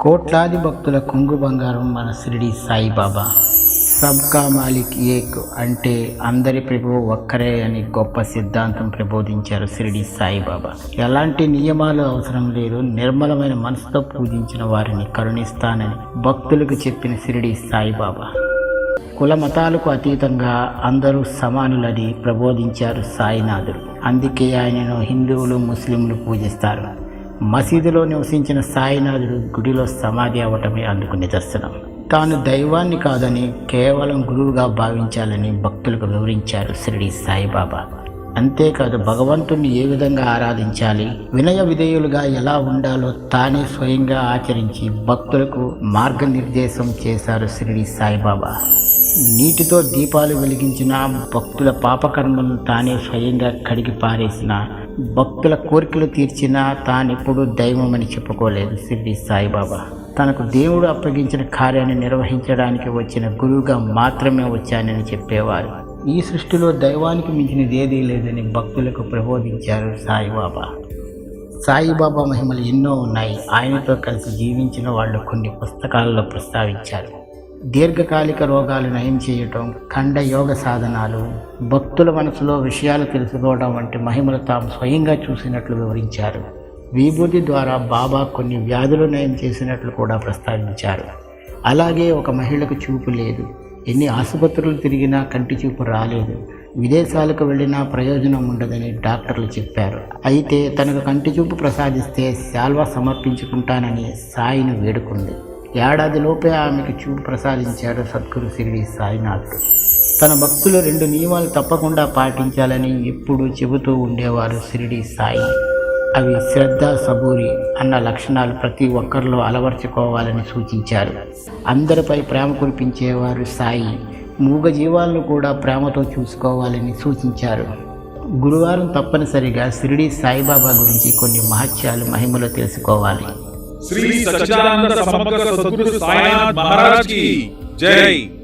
కోట్లాది భక్తుల కొంగు బంగారం మన షిరిడి సాయిబాబా. సబ్కా మాలిక్ ఏక్ అంటే అందరి ప్రభు ఒక్కరే అని గొప్ప సిద్ధాంతం ప్రబోధించారు షిరిడి సాయిబాబా. ఎలాంటి నియమాలు అవసరం లేదు నిర్మలమైన మనసుతో పూజించిన వారిని కరుణిస్తానని భక్తులకు చెప్పిన షిరిడి సాయిబాబా. కుల మతాలకు అతీతంగా అందరూ సమానులని ప్రబోధించారు సాయినాథుడు. అందుకే ఆయనను హిందువులు ముస్లింలు పూజిస్తారు. మసీదులో నివసించిన సాయినాథుడు గుడిలో సమాధి అవ్వటమే అందుకు నిదర్శనం. తాను దైవాన్ని కాదని కేవలం గురువుగా భావించాలని భక్తులకు వివరించారు షిరిడి సాయిబాబా. అంతేకాదు భగవంతుణ్ణి ఏ విధంగా ఆరాధించాలి వినయ విధేయులుగా ఎలా ఉండాలో తానే స్వయంగా ఆచరించి భక్తులకు మార్గనిర్దేశం చేశారు షిరిడి సాయిబాబా. నీటితో దీపాలు వెలిగించిన భక్తుల పాపకర్మలను తానే స్వయంగా కడిగి పారేసిన భక్తుల కోరికలు తీర్చినా తానెప్పుడు దైవమని చెప్పుకోలేదు సిద్ధి సాయిబాబా. తనకు దేవుడు అప్పగించిన కార్యాన్ని నిర్వహించడానికి వచ్చిన గురువుగా మాత్రమే వచ్చానని చెప్పేవారు. ఈ సృష్టిలో దైవానికి మించినది ఏదీ లేదని భక్తులకు ప్రబోధించారు సాయిబాబా. సాయిబాబా మహిమలు ఎన్నో ఉన్నాయి. ఆయనతో కలిసి జీవించిన వాళ్ళు కొన్ని పుస్తకాలలో ప్రస్తావించారు. దీర్ఘకాలిక రోగాలు నయం చేయటం ఖండ యోగ సాధనాలు భక్తుల మనసులో విషయాలు తెలుసుకోవడం వంటి మహిమలు తాము స్వయంగా చూసినట్లు వివరించారు. విభూతి ద్వారా బాబా కొన్ని వ్యాధులు నయం చేసినట్లు కూడా ప్రస్తావించారు. అలాగే ఒక మహిళకు చూపు లేదు. ఎన్ని ఆసుపత్రులు తిరిగినా కంటి చూపు రాలేదు. విదేశాలకు వెళ్ళినా ప్రయోజనం ఉండదని డాక్టర్లు చెప్పారు. అయితే తనకు కంటి చూపు ప్రసాదిస్తే శాల్వా సమర్పించుకుంటానని సాయిని వేడుకుంది. ఏడాదిలోపే ఆమెకు చూపు ప్రసాదించాడు సద్గురు శిరిడి సాయినాథుడు తన భక్తులు రెండు నియమాలు తప్పకుండా పాటించాలని ఎప్పుడూ చెబుతూ ఉండేవారు శిరిడి సాయి. అవి శ్రద్ధ సబూరి అన్న లక్షణాలు ప్రతి ఒక్కరిలో అలవర్చుకోవాలని సూచించారు. అందరిపై ప్రేమ కురిపించేవారు సాయి. మూగ జీవాలను కూడా ప్రేమతో చూసుకోవాలని సూచించారు. గురువారం తప్పనిసరిగా షిరిడి సాయిబాబా గురించి కొన్ని మహత్యాలు మహిమలు తెలుసుకోవాలి. श्री सच्चिदानंद समग्र सदगुरु साईनाथ महाराज की जय।